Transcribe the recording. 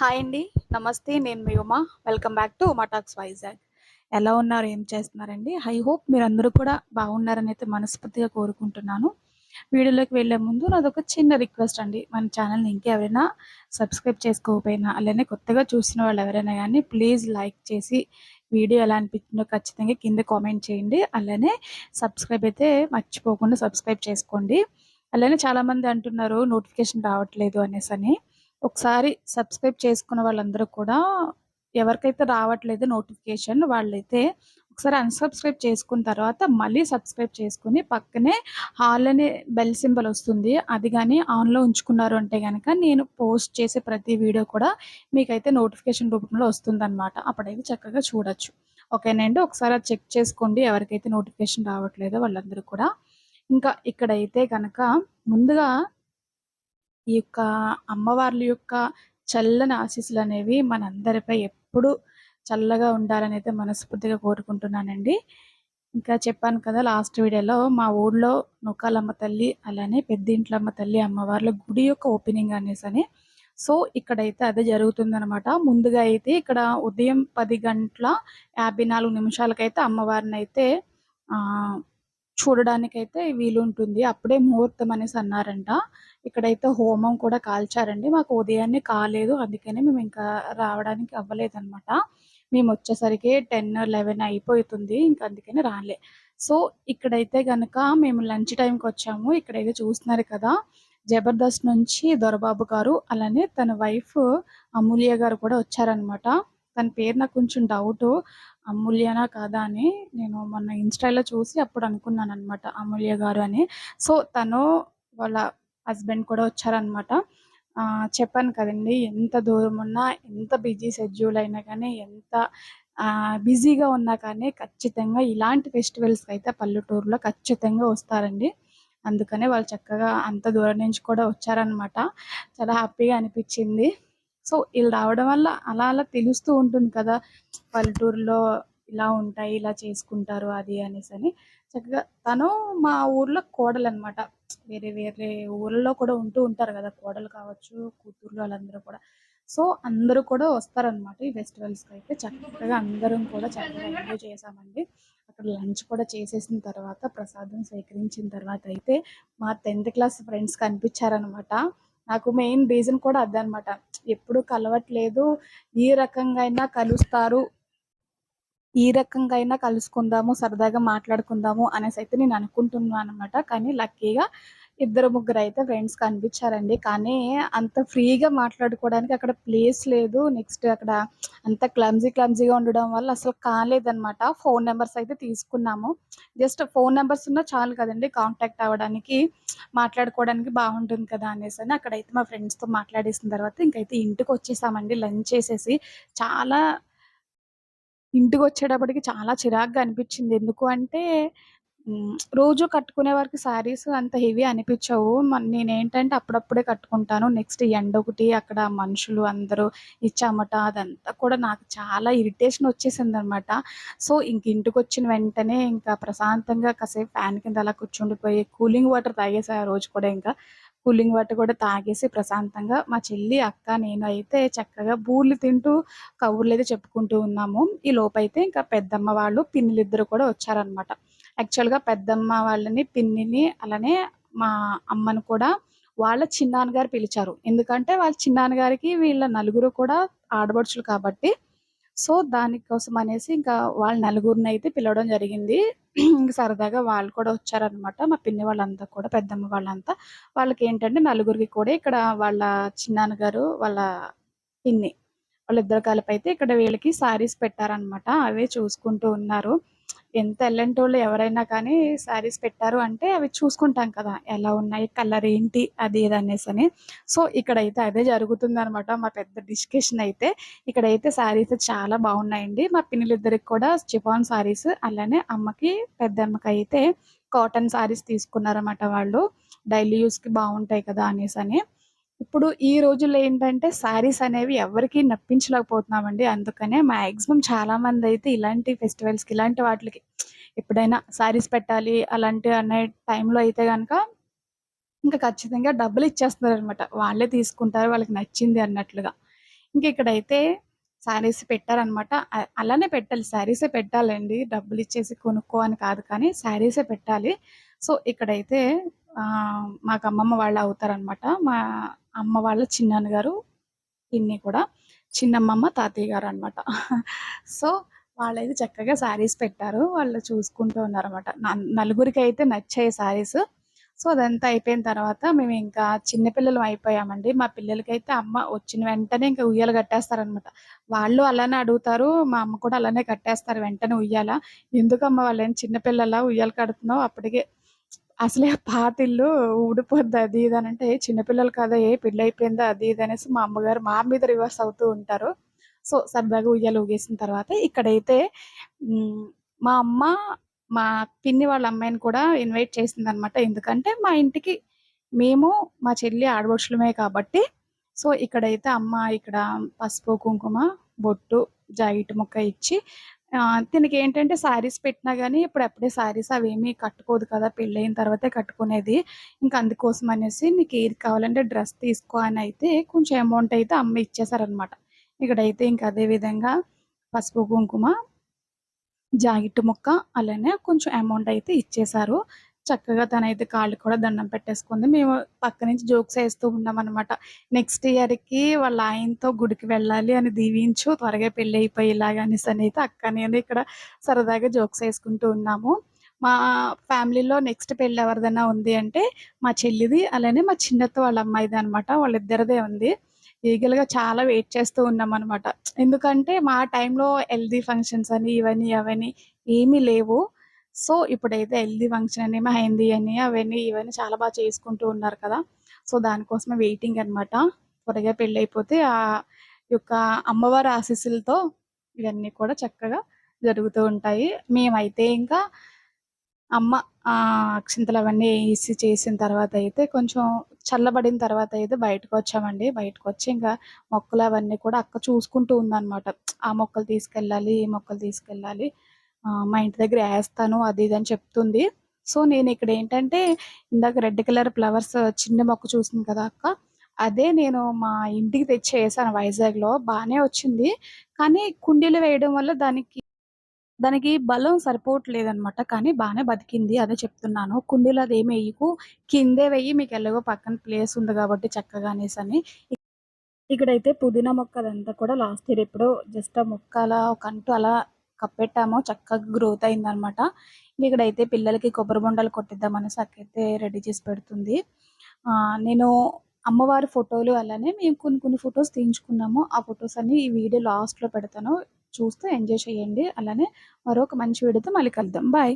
Hi అండి. నమస్తే నేను మీ Uma. Welcome back to Uma talks Vizag. ఎలా ఉన్నారు? ఏం చేస్తున్నారండి? ఐ హోప్ మీరందరూ కూడా బాగున్నారని అయితే మనస్ఫూర్తిగా కోరుకుంటున్నాను. వీడియోలోకి వెళ్ళే ముందు నాదొక చిన్న రిక్వెస్ట్ అండి. మన ఛానల్ని ఇంకెవరైనా సబ్స్క్రైబ్ చేసుకోకపోయినా అలానే కొత్తగా చూసిన వాళ్ళు ఎవరైనా కానీ ప్లీజ్ లైక్ చేసి వీడియో ఎలా అనిపించిందో ఖచ్చితంగా కింద కామెంట్ చేయండి. అలానే సబ్స్క్రైబ్ అయితే మర్చిపోకుండా సబ్స్క్రైబ్ చేసుకోండి. అలానే చాలామంది అంటున్నారు నోటిఫికేషన్ రావట్లేదు అనేసి అని ఒకసారి సబ్స్క్రైబ్ చేసుకున్న వాళ్ళందరూ కూడా ఎవరికైతే రావట్లేదు నోటిఫికేషన్ వాళ్ళైతే ఒకసారి అన్సబ్స్క్రైబ్ చేసుకున్న తర్వాత మళ్ళీ సబ్స్క్రైబ్ చేసుకుని పక్కనే హాల్ అనే బెల్ సింబల్ వస్తుంది. అది కానీ ఆన్లో ఉంచుకున్నారు అంటే కనుక నేను పోస్ట్ చేసే ప్రతి వీడియో కూడా మీకైతే నోటిఫికేషన్ రూపంలో వస్తుంది అనమాట అప్పుడైతే చక్కగా చూడొచ్చు. ఓకేనండి? ఒకసారి అది చెక్ చేసుకోండి. ఎవరికైతే నోటిఫికేషన్ రావట్లేదో వాళ్ళందరూ కూడా. ఇంకా ఇక్కడైతే కనుక ముందుగా ఈ యొక్క అమ్మవార్ల యొక్క చల్లని ఆశీస్సులు అనేవి మనందరిపై ఎప్పుడు చల్లగా ఉండాలని అయితే మనస్ఫూర్తిగా కోరుకుంటున్నానండి. ఇంకా చెప్పాను కదా లాస్ట్ వీడియోలో మా ఊళ్ళో నొక్కాలమ్మ తల్లి అలానే పెద్దింట్లమ్మ తల్లి అమ్మవార్ల గుడి యొక్క ఓపెనింగ్ అనేసి అని. సో ఇక్కడైతే అదే జరుగుతుందనమాట ముందుగా అయితే ఇక్కడ ఉదయం పది గంటల యాభై నాలుగు నిమిషాలకైతే అమ్మవారిని అయితే చూడడానికైతే వీలుంటుంది. అప్పుడే ముహూర్తం అనేసి అన్నారంట. ఇక్కడైతే హోమం కూడా కాల్చారండి. మాకు ఉదయాన్నే కాలేదు. అందుకనే మేము ఇంకా రావడానికి అవ్వలేదన్నమాట. మేము వచ్చేసరికి టెన్ లెవెన్ అయిపోతుంది. ఇంకా అందుకని రాలే. సో ఇక్కడైతే కనుక మేము లంచ్ టైంకి వచ్చాము. ఇక్కడైతే చూస్తున్నారు కదా జబర్దస్త్ నుంచి దొరబాబు గారు అలానే తన వైఫ్ అమూల్య గారు కూడా వచ్చారనమాట తన పేరు నాకు కొంచెం డౌట్. అమూల్యనా కాదా అని నేను మొన్న ఇన్స్టాలో చూసి అప్పుడు అనుకున్నాను అనమాట అమూల్య గారు అని. సో తను వాళ్ళ హస్బెండ్ కూడా వచ్చారనమాట చెప్పాను కదండి ఎంత దూరం ఉన్నా ఎంత బిజీ షెడ్యూల్ అయినా కానీ ఎంత బిజీగా ఉన్నా కానీ ఖచ్చితంగా ఇలాంటి ఫెస్టివల్స్కి అయితే పల్లెటూరులో ఖచ్చితంగా వస్తారండి. అందుకనే వాళ్ళు చక్కగా అంత దూరం నుంచి కూడా వచ్చారనమాట చాలా హ్యాపీగా అనిపించింది. సో వీళ్ళు రావడం వల్ల అలా అలా తెలుస్తూ ఉంటుంది కదా. పల్లెటూరులో ఇలా ఉంటాయి ఇలా చేసుకుంటారు అది అనేసి అని. చక్కగా తను మా ఊర్లో కోడలు అనమాట వేరే వేరే ఊర్లలో కూడా ఉంటూ ఉంటారు కదా కోడలు కావచ్చు కూతుర్లు వాళ్ళందరూ కూడా. సో అందరూ కూడా వస్తారనమాట ఈ ఫెస్టివల్స్కి అయితే. చక్కగా అందరం కూడా చక్కగా ఎంజాయ్ చేసామండి అక్కడ లంచ్ కూడా చేసేసిన తర్వాత ప్రసాదం స్వీకరించిన తర్వాత అయితే మా టెన్త్ క్లాస్ ఫ్రెండ్స్ కనిపించారనమాట నాకు మెయిన్ రీజన్ కూడా అదనమాట ఎప్పుడు కలవట్లేదు. ఈ రకంగా అయినా కలుస్తారు. ఈ రకంగా అయినా కలుసుకుందాము సరదాగా మాట్లాడుకుందాము అనేసి అయితే నేను అనుకుంటున్నాను అనమాట కానీ లక్కీగా ఇద్దరు ముగ్గురు అయితే ఫ్రెండ్స్ కనిపించారండి. కానీ అంత ఫ్రీగా మాట్లాడుకోవడానికి అక్కడ ప్లేస్ లేదు. నెక్స్ట్ అక్కడ అంత క్లమ్జీ క్లమ్జీగా ఉండడం వల్ల అసలు కాలేదనమాట ఫోన్ నెంబర్స్ అయితే తీసుకున్నాము. జస్ట్ ఫోన్ నెంబర్స్ ఉన్నా చాలు కదండి. కాంటాక్ట్ అవ్వడానికి మాట్లాడుకోవడానికి బాగుంటుంది కదా అనేసి అని అక్కడైతే మా ఫ్రెండ్స్తో మాట్లాడేసిన తర్వాత ఇంకైతే ఇంటికి వచ్చేసామండి. లంచ్ చేసేసి చాలా ఇంటికి వచ్చేటప్పటికి చాలా చిరాగ్గా అనిపించింది. ఎందుకు అంటే రోజు కట్టుకునే వారికి శారీస్ అంత హెవీ అనిపించవు. నేనేంటంటే అప్పుడప్పుడే కట్టుకుంటాను. నెక్స్ట్ ఎండ ఒకటి అక్కడ మనుషులు అందరూ ఇచ్చామట అదంతా కూడా నాకు చాలా ఇరిటేషన్ వచ్చేసింది అనమాట సో ఇంక ఇంటికి వచ్చిన వెంటనే ఇంకా ప్రశాంతంగా కాసేపు ఫ్యాన్ కింద అలా కూర్చుండిపోయి కూలింగ్ వాటర్ తాగేసా ఆ రోజు కూడా ఇంకా. కూలింగ్ వాటర్ కూడా తాగేసి ప్రశాంతంగా మా చెల్లి అక్క నేను అయితే చక్కగా బూర్లు తింటూ కబుర్లు అయితే చెప్పుకుంటూ ఉన్నాము. ఈ లోపైతే ఇంకా పెద్దమ్మ వాళ్ళు పిన్నిలిద్దరు ఇద్దరు కూడా వచ్చారనమాట. యాక్చువల్గా పెద్దమ్మ వాళ్ళని పిన్నిని అలానే మా అమ్మను కూడా వాళ్ళ చిన్నాన్నగారు పిలిచారు. ఎందుకంటే వాళ్ళ చిన్నాన్నగారికి వీళ్ళ నలుగురు కూడా ఆడబడుచులు కాబట్టి. సో దానికోసం అనేసి ఇంకా వాళ్ళ నలుగురిని అయితే పిలవడం జరిగింది. ఇంకా సరదాగా వాళ్ళు కూడా వచ్చారనమాట మా పిన్ని వాళ్ళంతా కూడా పెద్దమ్మ వాళ్ళంతా. వాళ్ళకి ఏంటంటే నలుగురికి కూడా ఇక్కడ వాళ్ళ చిన్నాన్నగారు వాళ్ళ పిన్ని వాళ్ళిద్దరు కలిపి అయితే ఇక్కడ వీళ్ళకి సారీస్ పెట్టారనమాట అవే చూసుకుంటూ ఉన్నారు. ఎంత ఎల్లంటోళ్ళు ఎవరైనా కానీ శారీస్ పెట్టారు అంటే అవి చూసుకుంటాం కదా. ఎలా ఉన్నాయి కలర్ ఏంటి అది ఇది అనేసి అని. సో ఇక్కడైతే అదే జరుగుతుంది అనమాట మా పెద్ద డిస్కషన్ అయితే. ఇక్కడైతే శారీస్ చాలా బాగున్నాయండి. మా పిన్నులిద్దరికి కూడా చిఫాన్ శారీస్ అలానే అమ్మకి పెద్ద అమ్మకి అయితే కాటన్ శారీస్ తీసుకున్నారన్నమాట వాళ్ళు. డైలీ యూస్కి బాగుంటాయి కదా అనేసి అని. ఇప్పుడు ఈ రోజుల్లో ఏంటంటే శారీస్ అనేవి ఎవరికి నప్పించలేకపోతున్నామండి అందుకనే మ్యాక్సిమం చాలా మంది అయితే ఇలాంటి ఫెస్టివల్స్కి ఇలాంటి వాటికి ఎప్పుడైనా శారీస్ పెట్టాలి అలాంటి అనే టైంలో అయితే కనుక ఇంకా ఖచ్చితంగా డబ్బులు ఇచ్చేస్తున్నారు అనమాట వాళ్ళే తీసుకుంటారు వాళ్ళకి నచ్చింది అన్నట్లుగా ఇంక ఇక్కడైతే శారీస్ పెట్టారనమాట. అలానే పెట్టాలి. శారీసే పెట్టాలండి. డబ్బులిచ్చేసి కొనుక్కో అని కాదు కానీ శారీసే పెట్టాలి. సో, ఇక్కడైతే మాకు అమ్మమ్మ వాళ్ళు అవుతారనమాట. మా అమ్మ వాళ్ళ చిన్నాన్నగారు, పిన్ని కూడా. చిన్నమ్మమ్మ, తాతయ్య గారు అనమాట సో, వాళ్ళైతే చక్కగా శారీస్ పెట్టారు. వాళ్ళు చూసుకుంటూ ఉన్నారనమాట. న అయితే నచ్చాయి శారీస్. సో, అదంతా అయిపోయిన తర్వాత మేము చిన్న పిల్లలం అయిపోయామండి. మా పిల్లలకైతే అమ్మ వచ్చిన వెంటనే ఇంకా ఉయ్యాలు కట్టేస్తారనమాట. వాళ్ళు అలానే అడుగుతారు. మా అమ్మ కూడా అలానే కట్టేస్తారు వెంటనే ఉయ్యాల. ఎందుకమ్మ వాళ్ళేం చిన్నపిల్లల ఉయ్యాలు కడుతున్నావు?" అప్పటికే అసలే పాతిల్లు ఊడిపోద్ది అది ఇది అని అంటే చిన్నపిల్లలు కదా! ఏ పెళ్ళయిపోయిందా?" అది ఇది అనేసి మా అమ్మగారు మా మీద రివర్స్ అవుతూ ఉంటారు. సో, సరదాగా ఉయ్యాల ఊగేసిన తర్వాత ఇక్కడైతే మా అమ్మ, మా పిన్ని వాళ్ళ అమ్మాయిని కూడా ఇన్వైట్ చేసిందనమాట. ఎందుకంటే, మా ఇంటికి మేము, మా చెల్లి ఆడపడుచులమే కాబట్టి, సో, ఇక్కడైతే అమ్మ ఇక్కడ పసుపు, కుంకుమ, బొట్టు, జాకెట్ ముక్క ఇచ్చి తనకి ఏంటంటే శారీస్ పెట్టినా కానీ ఇప్పుడప్పుడే శారీస్ అవేమీ కట్టుకోదు కదా! పెళ్ళయిన తర్వాతే కట్టుకునేది. ఇంక అందుకోసం అనేసి నీకు ఏది కావాలంటే డ్రెస్ తీసుకో" అని అయితే కొంచెం అమౌంట్ అయితే అమ్మ ఇచ్చేసారనమాట. ఇక్కడైతే ఇంక అదే విధంగా పసుపు, కుంకుమ జాకెట్ ముక్క, అలానే కొంచెం అమౌంట్ అయితే ఇచ్చేశారు. చక్కగా తనైతే కాళ్ళకి కూడా దండం పెట్టేసుకుంది. మేము పక్క నుంచి జోక్స్ వేస్తూ ఉన్నాం అనమాట నెక్స్ట్ ఇయర్‌కి వాళ్ళ ఆయనతో గుడికి వెళ్ళాలి అని దీవించు, త్వరగా పెళ్ళయిపోయేలాగా అయితే అక్క, నేను ఇక్కడ సరదాగా జోక్స్ వేసుకుంటూ ఉన్నాము. మా ఫ్యామిలీలో నెక్స్ట్ పెళ్ళి ఎవరిదైనా ఉంది అంటే మా చెల్లిది, అలానే మా చిన్నత్త వాళ్ళ అమ్మాయిది అనమాట వాళ్ళిద్దరిదే ఉంది. ఈగల్‌గా చాలా వెయిట్ చేస్తూ ఉన్నాం అనమాట ఎందుకంటే, మా టైంలో హెల్దీ ఫంక్షన్స్ అని, ఇవని, అవని ఏమీ లేవు. సో, ఇప్పుడైతే హెల్దీ ఫంక్షన్ అని, మెహందీ అని, అవన్నీ, ఇవన్నీ చాలా బాగా చేసుకుంటూ ఉన్నారు కదా! సో, దానికోసమే వెయిటింగ్ అనమాట. త్వరగా పెళ్ళయిపోతే ఆ యొక్క అమ్మవారి ఆశీస్సులతో ఇవన్నీ కూడా చక్కగా జరుగుతూ ఉంటాయి. మేమైతే ఇంకా అమ్మ అక్షింతలు అవన్నీ వేసి చేసిన తర్వాత అయితే కొంచెం చల్లబడిన తర్వాత అయితే బయటకు వచ్చామండి బయటకు బయటకొచ్చి ఇంకా మొక్కలు అవన్నీ కూడా అక్క చూసుకుంటూ ఉందన్నమాట ఆ మొక్కలు తీసుకెళ్ళాలి, ఈ మొక్కలు తీసుకెళ్ళాలి. మా ఇంటి దగ్గర వేస్తాను అది ఇది అని చెప్తుంది. సో, నేను ఇక్కడ ఏంటంటే ఇందాక రెడ్ కలర్ ఫ్లవర్స్ చిన్న మొక్క చూసింది కదా అక్క! అదే నేను మా ఇంటికి తెచ్చి వేసాను వైజాగ్‌లో. బాగానే వచ్చింది. కానీ కుండీలు వేయడం వల్ల దానికి దానికి బలం సరిపోవట్లేదనమాట. కానీ బాగానే బతికింది. అదే చెప్తున్నాను. కుండీలు అది ఏమి వేయకు కిందే వెయ్యి మీకెలాగో పక్కన ప్లేస్ ఉంది కాబట్టి చక్కగా అనేసని. ఇక్కడైతే పుదీనా మొక్క అదంతా కూడా లాస్ట్ ఇయర్ ఎప్పుడో జస్ట్ ఆ మొక్క అలా ఒక అంటు అలా కప్పెట్టామో చక్కగా గ్రోత్ అయిందనమాట. ఇక్కడైతే పిల్లలకి కొబ్బరి బొండాలు కొట్టిద్దామని అక్కయితే రెడీ చేసి పెడుతుంది. నేను అమ్మవారి ఫోటోలు అలానే మేము కొన్ని కొన్ని ఫొటోస్ తీయించుకున్నాము. ఆ ఫొటోస్ అన్ని ఈ వీడియో లాస్ట్‌లో పెడతాను. చూస్తే ఎంజాయ్ చేయండి. అలానే మరొక మంచి వీడియోతో మళ్ళీ కలుద్దాం. బాయ్.